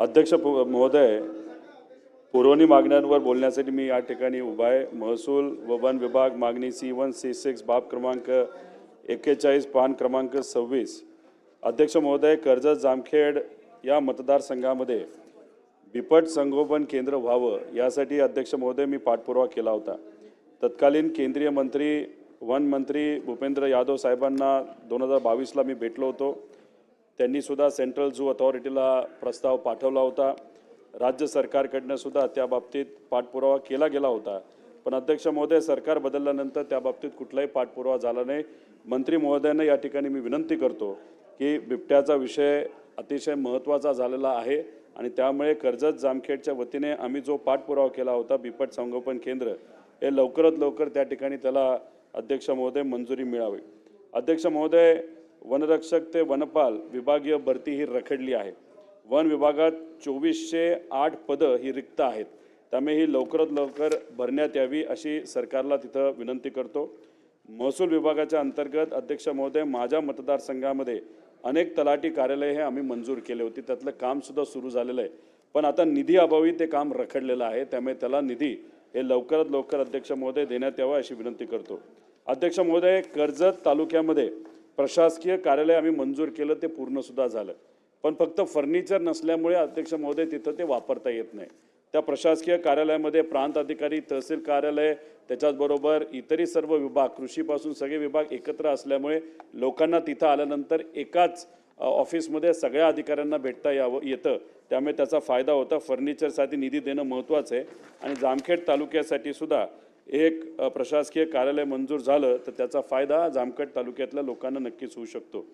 अध्यक्ष पु- महोदय पुरवणी मागण्यांवर बोलण्यासाठी मी या ठिकाणी उभा आहे. महसूल व वन विभाग मागणी सी वन सी सिक्स बाब क्रमांक एक्केचाळीस पान क्रमांक सव्वीस. अध्यक्ष महोदय कर्जत जामखेड या मतदारसंघामध्ये बिपट संगोपन केंद्र व्हावं यासाठी अध्यक्ष महोदय मी पाठपुरावा केला होता. तत्कालीन केंद्रीय मंत्री वन मंत्री भूपेंद्र यादव साहेबांना दोन हजार बावीसला मी भेटलो होतो. त्यांनीसुद्धा सेंट्रल झू अथॉरिटीला प्रस्ताव पाठवला होता. राज्य सरकारकडनंसुद्धा त्याबाबतीत त्या बाबतीत पाठपुरावा केला गेला होता. पण अध्यक्ष महोदय सरकार बदलल्यानंतर त्या बाबतीत कुठलाही पाठपुरावा झाला नाही. मंत्री महोदयांना या ठिकाणी मी विनंती करतो की बिबट्याचा विषय अतिशय महत्त्वाचा झालेला आहे आणि त्यामुळे कर्जत जामखेडच्या वतीने आम्ही जो पाठपुरावा केला होता बिपट संगोपन केंद्र हे लवकरात लवकर त्या ठिकाणी त्याला अध्यक्ष महोदय मंजुरी मिळावी. अध्यक्ष महोदय वनरक्षक ते वनपाल विभागीय भरती ही रखडली आहे. वन विभागात चोवीसशे आठ पदं ही रिक्त आहेत. त्यामुळे ही लवकरात लवकर भरण्यात यावी अशी सरकारला तिथं विनंती करतो. महसूल विभागाच्या अंतर्गत अध्यक्ष महोदय माझ्या मतदारसंघामध्ये अनेक तलाठी कार्यालय हे आम्ही मंजूर केले होते. त्यातलं कामसुद्धा सुरू झालेलं आहे. पण आता निधी अभावी ते काम रखडलेलं आहे. त्यामुळे त्याला निधी हे लवकरात लवकर अध्यक्ष महोदय देण्यात यावं अशी विनंती करतो. अध्यक्ष महोदय कर्जत तालुक्यामध्ये प्रशासकीय कार्यालय आम्ही मंजूर केलं ते पूर्णसुद्धा झालं. पण फक्त फर्निचर नसल्यामुळे अध्यक्ष महोदय तिथं ते वापरता येत नाही. त्या प्रशासकीय कार्यालयामध्ये प्रांत अधिकारी तहसील कार्यालय त्याच्याचबरोबर इतरही सर्व विभाग कृषीपासून सगळे विभाग एकत्र असल्यामुळे लोकांना तिथं आल्यानंतर एकाच ऑफिसमध्ये सगळ्या अधिकाऱ्यांना भेटता यावं येतं. त्यामुळे त्याचा फायदा होता. फर्निचरसाठी निधी देणं महत्त्वाचं आहे. आणि जामखेड तालुक्यासाठी सुद्धा एक प्रशासकीय कार्यालय मंजूर झालं तर त्याचा फायदा जामखेड तालुक्यातल्या लोकांना नक्कीच होऊ शकतो.